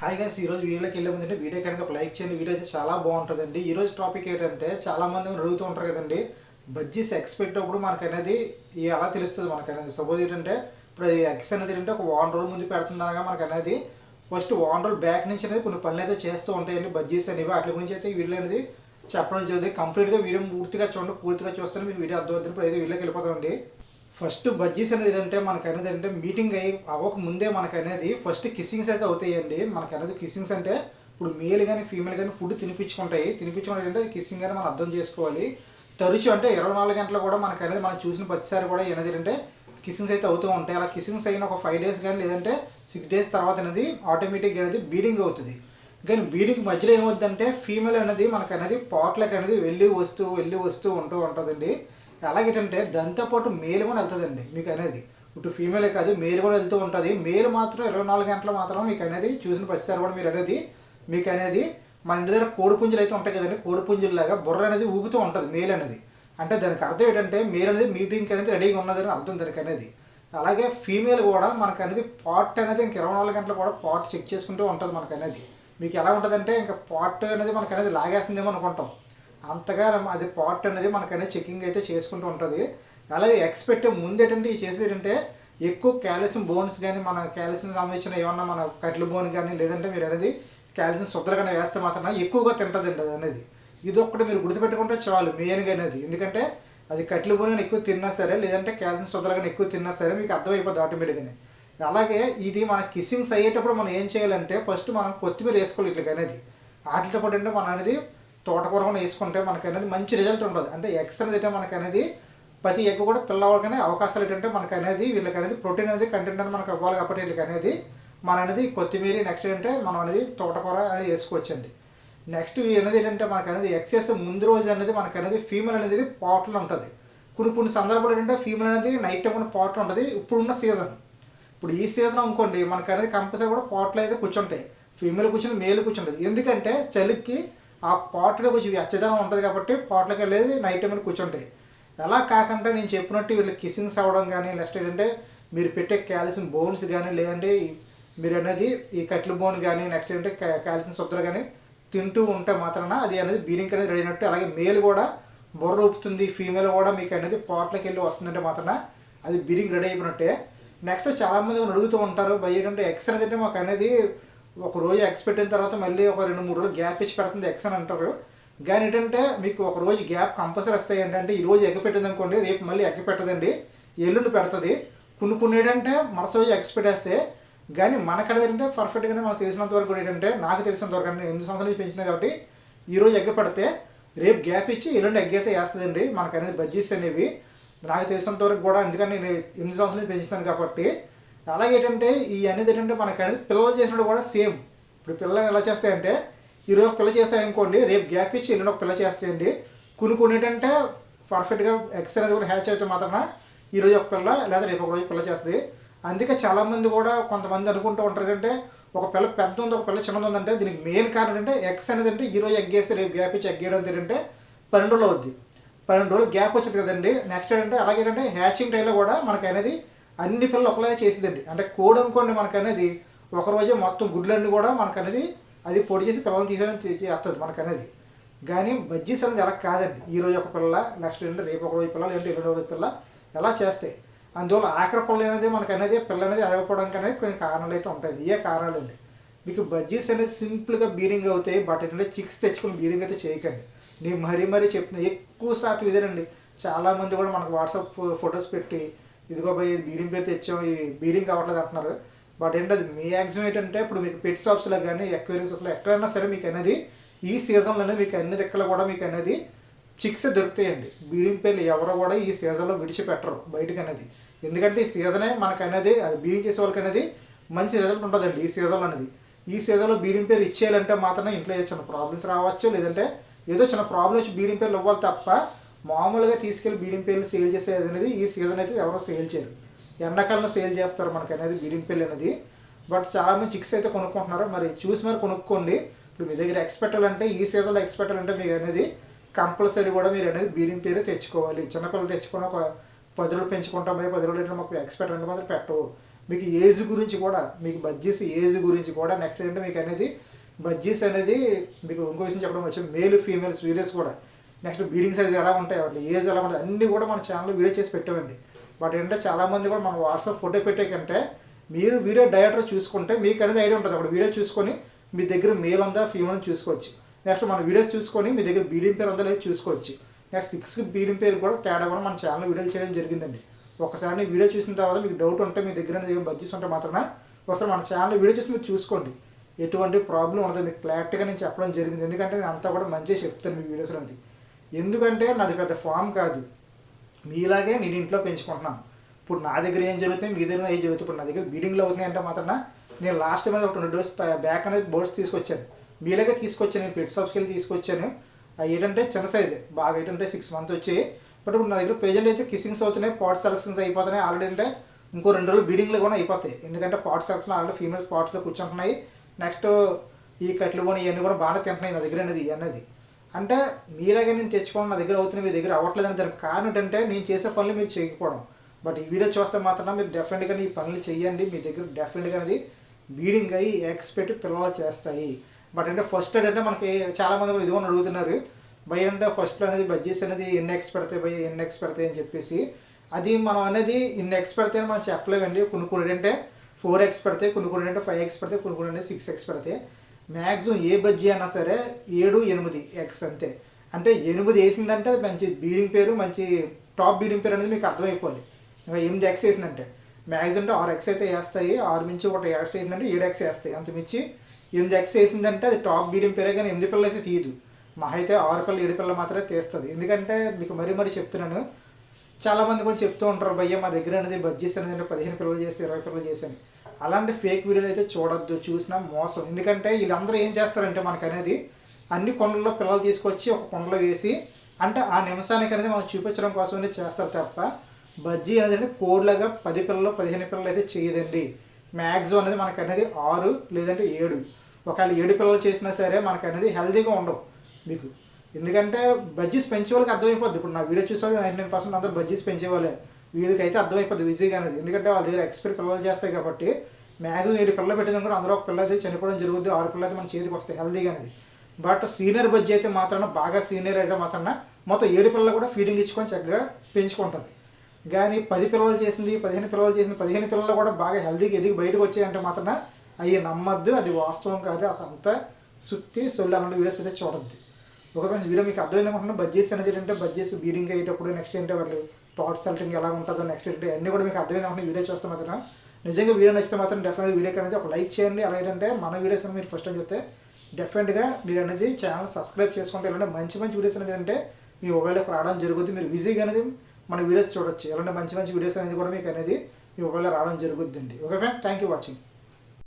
Hi guys ఈ రోజు వీడియోకి వెళ్ళే ముందంటే వీడియో కనుక ఒక లైక్ చేయండి. వీడియో అయితే చాలా బాగుంటుందండి. ఈ రోజు టాపిక్ ఏంటంటే చాలా మంది అడుగుతూ ఉంటారు కదండి. బజ్జీస్ ఎక్స్పెక్ట్ అప్పుడు మనకనేది ఎలా తెలుస్తుంది మనకనేది సపోజ్ ఏంటంటే ఇప్పుడు అది ఎక్స్ అనేది ఏంటంటే ఒక వారం రోల్ ముందు పెడుతుందనగా మనకనేది ఫస్ట్ వారం రోల్ బ్యాక్ నుంచి అనేది కొన్ని పనులు అయితే చేస్తూ ఉంటాయండి. బజ్జీస్ అనేవి వాటి గురించి అయితే వీడియో అనేది చెప్పడం జరుగుతుంది. కంప్లీట్గా వీడియో పూర్తిగా చూడండి. పూర్తిగా చూస్తే మీకు వీడియో అర్థమవుతుంది. ఇప్పుడు అయితే వీడియోకి వెళ్ళిపోతామండి. ఫస్ట్ బజ్జీస్ అనేది ఏంటంటే మనకు అనేది అంటే మీటింగ్ అయ్యి అవ్వక ముందే మనకు అనేది ఫస్ట్ కిస్సింగ్స్ అయితే అవుతాయండి. మనకు అనేది కిస్సింగ్స్ అంటే ఇప్పుడు మేల్ కానీ ఫీమేల్ కానీ ఫుడ్ తినిపించుకుంటాయి. తినిపించుకుంటే అంటే అది కిస్సింగ్ అని మనం అర్థం చేసుకోవాలి. తరచు అంటే ఇరవై నాలుగు గంటలు కూడా మనకు అనేది మనం చూసిన ప్రతిసారి కూడా ఏనది అంటే కిస్సింగ్స్ అయితే అవుతూ ఉంటాయి. అలా కిస్సింగ్స్ అయిన ఒక ఫైవ్ డేస్ కానీ లేదంటే సిక్స్ డేస్ తర్వాత అనేది ఆటోమేటిక్గా అనేది బీడింగ్ అవుతుంది. కానీ బీడింగ్ మధ్యలో ఏమవుతుందంటే ఫీమేల్ అనేది మనకు అనేది పాట్లకు అనేది వెళ్ళి వస్తూ వెళ్ళి వస్తూ ఉంటూ ఉంటుందండి. ఎలాగేంటంటే దాంతోపాటు మేలు కూడా వెళ్తుందండి మీకు అనేది ఇటు ఫీమేలే కాదు మేల్ కూడా వెళ్తూ ఉంటుంది. మేల్ మాత్రం ఇరవై నాలుగు గంటలు మాత్రం మీకు అనేది చూసిన ప్రతిసారి కూడా మీరు అనేది మీకు అనేది మన ఇంటి దగ్గర కోడిపుంజులు అయితే ఉంటాయి కదండి కోడిపుంజుల్లాగా బుర్ర అనేది ఊగుతూ ఉంటుంది మేల్ అనేది. అంటే దానికి అర్థం ఏంటంటే మేల్ అనేది మీటింగ్కి అనేది రెడీగా ఉన్నదని అర్థం దానికి అనేది అలాగే ఫీమేల్ కూడా మనకు అనేది పాట్ అనేది ఇంక ఇరవై నాలుగు గంటలు కూడా పాట్ చెక్ చేసుకుంటూ ఉంటుంది మనకు అనేది మీకు ఎలా ఉంటుందంటే ఇంకా పాట్ అనేది మనకు అనేది లాగేస్తుందేమో అనుకుంటాం. అంతగా అది పార్ట్ అనేది మనకైనా చెకింగ్ అయితే చేసుకుంటూ ఉంటుంది. అలాగే ఎక్స్పెక్ట్ ముందు ఏంటంటే చేసేది ఏంటంటే ఎక్కువ కాల్షియం బోన్స్ కానీ మన కాల్షియం సంబంధించిన ఏమన్నా మన కట్ల బోన్ కానీ లేదంటే మీరు అనేది కాల్షియం శుద్ధలు కానీ వేస్తే మాత్రం ఎక్కువగా తింటుంది అది అనేది. ఇది ఒక్కటి మీరు గుర్తుపెట్టుకుంటే చాలు మెయిన్గా అనేది. ఎందుకంటే అది కట్ల బోన్ కానీ ఎక్కువ తిన్నా సరే లేదంటే కాల్షియం శుద్ధలు కానీ ఎక్కువ తిన్నా సరే మీకు అర్థమైపోద్ది ఆటోమేటిక్గానే అలాగే ఇది మన కిస్సింగ్స్ అయ్యేటప్పుడు మనం ఏం చేయాలంటే ఫస్ట్ మనం కొత్తిమీర వేసుకోవాలి ఇట్లా అనేది. వాటితో పాటు అంటే మనం అనేది తోటకూర కూడా వేసుకుంటే మనకి అనేది మంచి రిజల్ట్ ఉంటుంది అంటే ఎగ్స్ అనేది అంటే అనేది ప్రతి ఎగ్ కూడా పిల్లవాళ్ళకనే అవకాశాలు ఏంటంటే మనకు అనేది వీళ్ళకి అనేది ప్రోటీన్ అనేది కంటెంట్ అనేది మనకు ఇవ్వాలి కాబట్టి వీళ్ళకి అనేది మన అనేది కొత్తిమీర నెక్స్ట్ ఏంటంటే మనం అనేది తోటకూర అనేది వేసుకోవచ్చండి. నెక్స్ట్ అనేది ఏంటంటే మనకు అనేది ఎక్సెస్ ముందు రోజు అనేది మనకు అనేది ఫీమేల్ అనేది పాటలు ఉంటుంది. కొన్ని కొన్ని సందర్భాలు ఏంటంటే ఫీమేల్ అనేది నైట్ టైం కూడా పాటలు ఉంటుంది. ఇప్పుడున్న సీజన్ ఇప్పుడు ఈ సీజన్ అనుకోండి మనకు అనేది కంపల్సరీ కూడా పాటలు అయితే కూర్చుంటాయి. ఫీమేల్ కూర్చుని మేల్ కూర్చుంటుంది. ఎందుకంటే చలికి ఆ పాటలో కొంచెం వెచ్చదనం ఉంటుంది కాబట్టి పాటలకు వెళ్ళేది నైట్ టైం కూర్చుంటాయి అలా కాకుండా నేను చెప్పినట్టు వీళ్ళు కిస్సింగ్స్ అవ్వడం కానీ నెక్స్ట్ ఏంటంటే మీరు పెట్టే క్యాల్షియం బోన్స్ కానీ లేదంటే మీరు అనేది ఈ కట్ల బోన్ కానీ నెక్స్ట్ ఏంటంటే క్యాల్షియం కాల్షియం కానీ తింటూ ఉంటే మాత్రాన అది అనేది బీడింగ్ అనేది రెడీ అయినట్టు అలాగే మేల్ కూడా బుర్ర ఊపుతుంది ఫీమేల్ కూడా మీకు అనేది పాటలకు వెళ్ళి వస్తుందంటే మాత్రాన అది బీడింగ్ రెడీ అయిపోయినట్టే. నెక్స్ట్ చాలామంది అడుగుతూ ఉంటారు బయట ఎక్స్ అనేది మాకు అనేది ఒక రోజు ఎక్స్ పెట్టిన తర్వాత మళ్ళీ ఒక రెండు మూడు రోజులు గ్యాప్ ఇచ్చి పెడుతుంది ఎక్స్ అని అంటారు. కానీ ఏంటంటే మీకు ఒక రోజు గ్యాప్ కంపల్సరీ వస్తాయి ఏంటంటే ఈ రోజు ఎగ్గ పెట్టింది అనుకోండి రేపు మళ్ళీ ఎగ్గ పెట్టదండి. ఎల్లుండి పెడుతుంది. కొన్ని కొన్ని ఏంటంటే మరుసటి రోజు ఎగ్స్ పెట్టేస్తే కానీ మనకడ ఏంటంటే పర్ఫెక్ట్గానే మనకు తెలిసినంత వరకు ఏంటంటే నాకు తెలిసినంత వరకు అంటే ఎనిమిది సంవత్సరాలు పెంచినా కాబట్టి ఈ రోజు ఎగ్గ పెడితే రేపు గ్యాప్ ఇచ్చి ఎల్లుండి ఎగ్ అయితే వేస్తుందండి. మనకు అనేది బడ్జెట్స్ అనేవి. నాకు తెలిసినంత వరకు కూడా ఎందుకంటే నేను ఎనిమిది సంవత్సరాలు పెంచుతాను కాబట్టి అలాగే ఏంటంటే ఈ అనేది ఏంటంటే మనకి అనేది పిల్లలు చేసినట్టు కూడా సేమ్. ఇప్పుడు పిల్లలు ఎలా చేస్తాయంటే ఈరోజు పిల్ల చేసాయనుకోండి రేపు గ్యాప్ ఇచ్చి ఎల్లుండి ఒక పిల్ల చేస్తాయండి. కొన్ని కొన్ని ఏంటంటే పర్ఫెక్ట్గా ఎక్స్ అనేది కూడా హ్యాచ్ అయితే మాత్రమే ఈరోజు ఒక పిల్ల లేదా రేపు ఒక రోజు పిల్ల చేస్తుంది. అందుకే చాలామంది కూడా కొంతమంది అనుకుంటూ ఉంటారు అంటే ఒక పిల్ల పెద్ద ఉంది ఒక పిల్ల చిన్నది ఉందంటే దీనికి మెయిన్ కారణం ఏంటంటే ఎక్స్ అనేది అంటే ఈరోజు ఎగ్గేసి రేపు గ్యాప్ ఇచ్చి ఎగ్గేయడం ఏంటంటే పన్నెండు రోజులు అవుద్ది. పన్నెండు రోజులు గ్యాప్ వచ్చింది కదండి. నెక్స్ట్ ఏంటంటే అలాగే ఏంటంటే హ్యాచింగ్ టైంలో కూడా మనకి అనేది అన్ని పిల్లలు ఒకలాగే చేసేదండి. అంటే కోడి అనుకోండి మనకనేది అనేది ఒక రోజే మొత్తం గుడ్లన్నీ కూడా మనకనేది అది పొడి చేసి పిల్లల్ని తీసేయడం చేస్తుంది మనకనేది. కానీ బజ్జీస్ అనేది ఎలా కాదండి. ఈ రోజు ఒక పిల్ల నెక్స్ట్ ఏంటంటే రేపు ఒక రోజు పిల్ల లేదంటే ఎల్లుండి రోజు పిల్ల ఎలా చేస్తాయి. అందువల్ల ఆఖరి పిల్ల అనేది మనకు అనేది పిల్ల అనేది అడగపోవడానికి అనేది కొన్ని కారణాలు అయితే ఉంటాయి ఏ కారణాలు అండి మీకు బజ్జీస్ అనేది సింపుల్గా బీడింగ్ అవుతాయి బట్ ఏంటంటే చిక్స్ తెచ్చుకుని బీడింగ్ అయితే చేయకండి. నేను మరీ మరీ చెప్తున్నా ఎక్కువ శాతం ఇదేనండి. చాలామంది కూడా మనకు వాట్సాప్ ఫొటోస్ పెట్టి ఇదిగో పోయి బీడింగ్ పేరు తెచ్చాం ఈ బీడింగ్ అవ్వట్లేదు అంటున్నారు. బట్ ఏంటది అది మ్యాక్సిమం ఏంటంటే ఇప్పుడు మీకు పెట్ షాప్స్లో కానీ ఎక్వేరియమ్స్లో ఎక్కడైనా సరే మీకు అనేది ఈ సీజన్లోనే మీకు అన్ని దిక్కలు కూడా మీకు అనేది చిక్స్ దొరుకుతాయండి. బీడింగ్ పేర్లు ఎవరు కూడా ఈ సీజన్లో విడిచిపెట్టరు బయటకు అనేది. ఎందుకంటే ఈ సీజనే మనకు అనేది అది బీడింగ్ చేసే వాళ్ళకి అనేది మంచి రిజల్ట్ ఉంటుందండి ఈ సీజన్ అనేది. ఈ సీజన్లో బీడింగ్ పేరు ఇచ్చేయాలంటే మాత్రమే ఇంట్లో చిన్న ప్రాబ్లమ్స్ రావచ్చు లేదంటే ఏదో చిన్న ప్రాబ్లం వచ్చి బీడింగ్ పేర్లు ఇవ్వాలి తప్ప మామూలుగా తీసుకెళ్ళి బీడింగ్ పేర్లు సేల్ చేసేది అనేది ఈ సీజన్ అయితే ఎవరో సేల్ చేయరు. ఎండాకాలంలో సేల్ చేస్తారు మనకి అనేది బీడింగ్ పెళ్ళి అనేది. బట్ చాలామంది చిక్స్ అయితే కొనుక్కుంటున్నారు. మరి చూసి మరి కొనుక్కోండి. ఇప్పుడు మీ దగ్గర ఎక్స్పెక్టాలంటే ఈ సీజన్లో ఎక్స్పెక్టాలంటే మీకు అనేది కంపల్సరీ కూడా మీరు అనేది బీడింగ్ పేరు తెచ్చుకోవాలి. చిన్నపిల్లలు తెచ్చుకొని ఒక పది రోజులు పెంచుకుంటాం పోయి పది రోజులు మాకు ఎక్స్పెక్ట్ అంటే మాత్రం పెట్టవు. మీకు ఏజ్ గురించి కూడా మీకు బజ్జీస్ ఏజ్ గురించి కూడా నెక్స్ట్ ఏంటంటే మీకు అనేది బజ్జీస్ అనేది మీకు ఇంకో విషయం చెప్పడం వచ్చి మేల్ ఫీమేల్స్ వీడియోస్ కూడా నెక్స్ట్ బీడింగ్ సైజ్ ఎలా ఉంటాయి వాటి ఏజ్ ఎలా ఉంటాయి అన్నీ కూడా మన ఛానల్లో వీడియో చేసి పెట్టామండి. బట్ ఏంటంటే చాలామంది కూడా మన వాట్సాప్ ఫోటో పెట్టే కంటే మీరు వీడియో డైరెక్టర్ చూసుకుంటే మీకు అనేది ఐడియా ఉంటుంది. అప్పుడు వీడియో చూసుకొని మీ దగ్గర మేల్ ఉందా ఫీమేల్ చూసుకోవచ్చు. నెక్స్ట్ మన వీడియోస్ చూసుకొని మీ దగ్గర బీడింగ్ పేరు ఉందా లేదు చూసుకోవచ్చు. నెక్స్ట్ సిక్స్ బీడింగ్ పేరు కూడా తేడా కూడా మన ఛానల్ వీడియోలు చేయడం జరిగిందండి. ఒకసారి వీడియో చూసిన తర్వాత మీకు డౌట్ ఉంటే మీ దగ్గర దగ్గర బడ్జెట్స్ ఉంటే మాత్రమే ఒకసారి మన ఛానల్ వీడియో చూసి మీరు చూసుకోండి. ఎటువంటి ప్రాబ్లం ఉండదు. మీకు క్లారిటీగా నేను చెప్పడం జరిగింది. ఎందుకంటే నేను అంతా కూడా మంచిగా చెప్తాను మీ వీడియోస్ అనేది. ఎందుకంటే నాది పెద్ద ఫామ్ కాదు. మీలాగే నేను ఇంట్లో పెంచుకుంటున్నాను. ఇప్పుడు నా దగ్గర ఏం జరుగుతుంది మీ దగ్గర ఏం జరుగుతుంది? ఇప్పుడు నా దగ్గర బీడింగ్లో అవుతుంది అంటే మాత్రం నేను లాస్ట్ మీద ఒక రెండు డోస్ బ్యాక్ అనేది బోర్డ్స్ తీసుకొచ్చాను. మీలాగే తీసుకొచ్చాను నేను పెట్ షాప్స్కి వెళ్ళి తీసుకొచ్చాను. అవి ఏంటంటే చిన్న సైజే బాగా ఏంటంటే సిక్స్ మంత్ వచ్చాయి. బట్ ఇప్పుడు నా దగ్గర ప్రెజెంట్ అయితే కిస్సింగ్స్ అవుతున్నాయి పాట్ సెలక్షన్స్ అయిపోతున్నాయి. ఆల్రెడీ అంటే ఇంకో రెండు రోజులు బీడింగ్లు కూడా అయిపోతాయి. ఎందుకంటే పాట్ సెలక్షన్ ఆల్రెడీ ఫీమేల్ పాట్స్లో కూర్చుంటున్నాయి. నెక్స్ట్ ఈ కట్లు పోని ఇవన్నీ కూడా బాగానే తింటున్నాయి నా దగ్గర అనేది అన్నది అంటే మీలాగే నేను తెచ్చుకోవడం నా దగ్గర అవుతుంది మీ దగ్గర అవ్వట్లేదు అని దానికి కారణం ఏంటంటే నేను చేసే పనులు మీరు చేయకపోవడం. బట్ ఈ వీడియో చూస్తే మాత్రం మీరు డెఫినెట్గా ఈ పనులు చేయండి. మీ దగ్గర డెఫినెట్గా అనేది బీడింగ్ అయ్యి ఎగ్స్ పెట్టి పిల్లలు చేస్తాయి. బట్ అంటే ఫస్ట్ అంటే మనకి చాలామంది కూడా ఇదిగో అడుగుతున్నారు. భయ అంటే ఫస్ట్లో అనేది బడ్జెట్స్ అనేది ఎన్ని ఎక్స్ పెడతాయి? భయ ఎన్ని ఎక్స్ పెడతాయి? అని చెప్పేసి అది మనం అనేది ఇన్ని ఎక్స్ పెడతాయి అని మనం చెప్పలేమండి. కొన్ని కొన్ని అంటే ఫోర్ ఎక్స్ పెడతాయి కొన్ని కొన్ని అంటే ఫైవ్ ఎక్స్ పెడతాయి కొన్ని కొన్ని అంటే సిక్స్ ఎక్స్ పెడతాయి. మ్యాక్సిమం ఏ బజ్జీ అన్నా సరే ఏడు ఎనిమిది ఎక్స్ అంతే. అంటే ఎనిమిది వేసిందంటే అది మంచి బీడింగ్ పేరు మంచి టాప్ బీడింగ్ పేరు అనేది మీకు అర్థమైపోవాలి. ఇంకా ఎనిమిది ఎక్స్ వేసిందంటే. మ్యాక్సిమం అంటే ఆరు ఎక్స్ అయితే వేస్తాయి ఆరు మించి ఒక ఎక్స్ వేసిందంటే ఏడు ఎక్స్ వేస్తాయి. అంతమించి ఎనిమిది ఎక్స్ వేసిందంటే అది టాప్ బీడింగ్ పేరే కానీ ఎనిమిది పిల్లలు అయితే తీయదు. మా అయితే ఆరు పిల్లలు ఏడు పిల్లలు మాత్రమే తీస్తుంది. ఎందుకంటే మీకు మరీ మరీ చెప్తున్నాను. చాలామంది కూడా చెప్తూ ఉంటారు భయ్య మా దగ్గర అనేది బడ్జెస్ అనేది పదిహేను పిల్లలు చేసి ఇరవై పిల్లలు చేశాను అలాంటి ఫేక్ వీడియోలు అయితే చూడొద్దు చూసినా మోసం. ఎందుకంటే వీళ్ళందరూ ఏం చేస్తారంటే మనకనేది అన్ని కొండల్లో పిల్లలు తీసుకొచ్చి ఒక కొండలో వేసి అంటే ఆ నిమిషానికి అనేది మనం చూపించడం కోసమే చేస్తారు తప్ప బజ్జీ అనేది కోడ్లాగా పది పిల్లలు పదిహేను పిల్లలు అయితే చేయదండి. మ్యాక్సిమం అనేది మనకు అనేది ఆరు లేదంటే ఏడు. ఒకవేళ ఏడు పిల్లలు చేసినా సరే మనకు అనేది హెల్తీగా ఉండవు మీకు. ఎందుకంటే బజ్జీస్ పెంచే వాళ్ళకి అర్థమైపోద్ది. ఇప్పుడు నా వీడియో చూసే నైన్ నైన్ పర్సెంట్ అందరూ బజ్జీస్ పెంచేవాళ్ళే. వీళ్ళకైతే అర్థమైపోద్ది విజయ్ అనేది ఎందుకంటే వాళ్ళ దగ్గర ఎక్స్పైర్ పిల్లలు చేస్తాయి కాబట్టి మ్యాగ్జిమం ఏడు పిల్లలు పెట్టినా కూడా అందులో ఒక పిల్ల అయితే చనిపోవడం జరుగుద్ది ఆరు పిల్లలు అయితే మన చేతికి వస్తాయి హెల్దీగా అనేది బట్ సీనియర్ బజ్జీ అయితే మాత్రాన బాగా సీనియర్ అయితే మాత్రాన మొత్తం ఏడు పిల్లలు కూడా ఫీడింగ్ ఇచ్చుకొని చక్కగా పెంచుకుంటుంది. కానీ పది పిల్లలు చేసింది పదిహేను పిల్లలు చేసింది పదిహేను పిల్లలు కూడా బాగా హెల్దీగా ఎదిగి బయటకు వచ్చాయంటే మాత్రం అవి నమ్మద్దు అది వాస్తవం కాదు అసలు అంతా సుత్తి సొల్లు అలాంటి వీడియోస్ అయితే చూడద్దు. ఒక వీడియో మీకు అర్థమైంది అనుకుంటున్నాను బడ్జెస్ అనేది ఏంటంటే బడ్జెస్ బీడింగ్ అయ్యేటప్పుడు నెక్స్ట్ ఏంటంటే వాళ్ళు థాట్ సెల్టింగ్ ఎలా ఉంటుందో నెక్స్ట్ ఏంటంటే అన్నీ కూడా మీకు అర్థమైంది అనుకుంటున్నా వీడియో చూస్తే మాత్రం నిజంగా వీడియో నచ్చితే మాత్రం డెఫినెట్ వీడియో అనేది ఒక లైక్ చేయండి. అలాగేంటే మన వీడియోస్ అనేది మీరు ఫస్ట్ చెప్తే డెఫినెట్గా మీరు అనేది ఛానల్ సబ్స్క్రైబ్ చేసుకుంటే ఇలాంటి మంచి మంచి వీడియోస్ అనేది అంటే మీ మొబైల్లోకి రావడం జరుగుతుంది మీరు ఈజీగా అనేది మన వీడియోస్ చూడొచ్చు. ఇలాంటి మంచి మంచి వీడియోస్ అనేది కూడా మీకు అనేది మీ మొబైల్లో రావడం జరుగుద్దండి. Okay friend thank you watching